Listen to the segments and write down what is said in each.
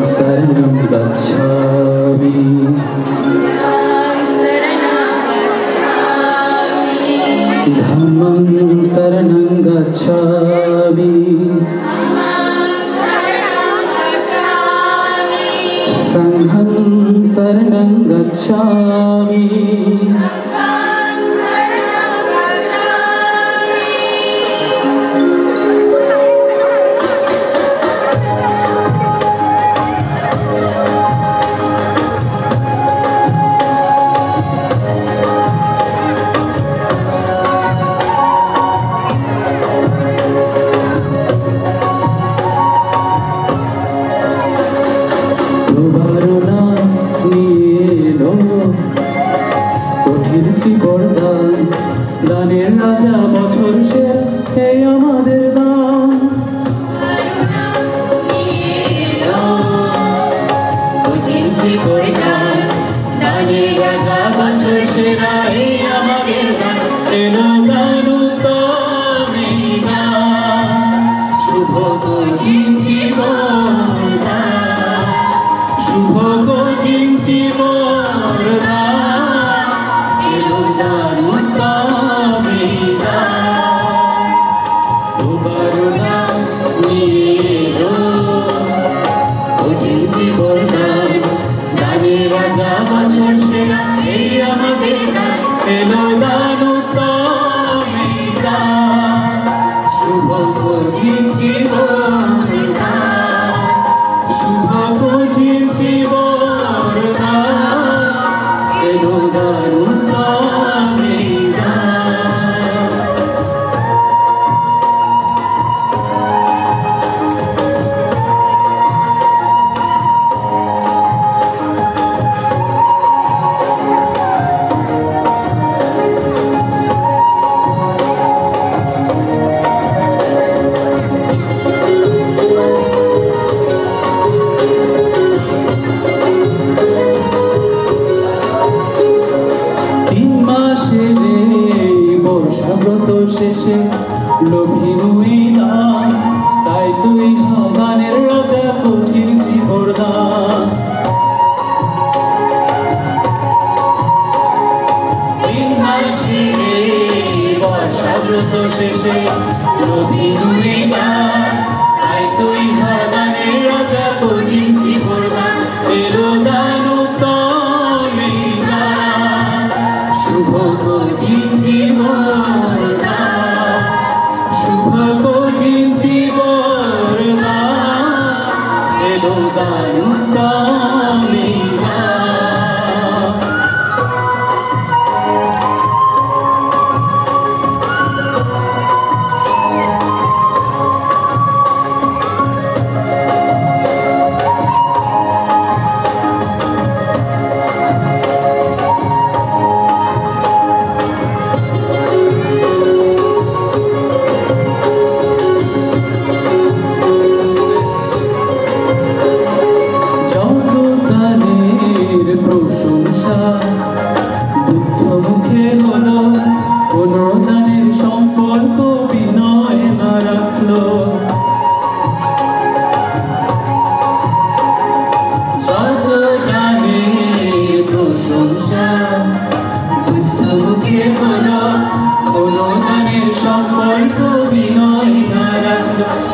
शरणं गच्छामि धम्मं शरणं गच्छामि सङ्घं शरणं गच्छामि কঠিন বরদান দানের রাজা বছর সে এই আমাদের দান। রাজা বছর সে এলো বর্ষাব্রত শেষে লোভিনুই না তাই তুই হাগানের রাজা, কঠিন মাসের এই বর্ষাব্রত শেষে, লোভী দান তাই দানুত্তমী দান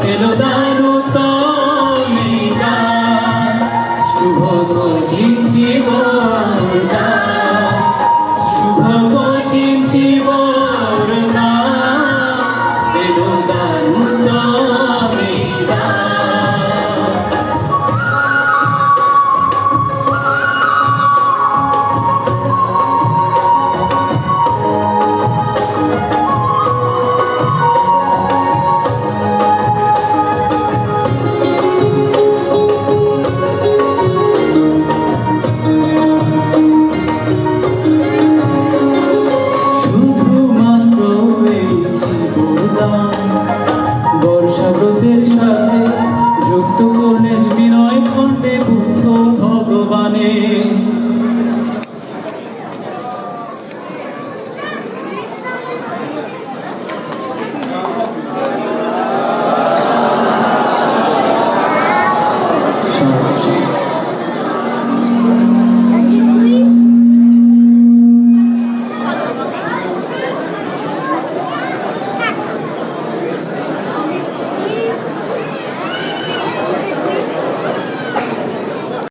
que lo dan. me.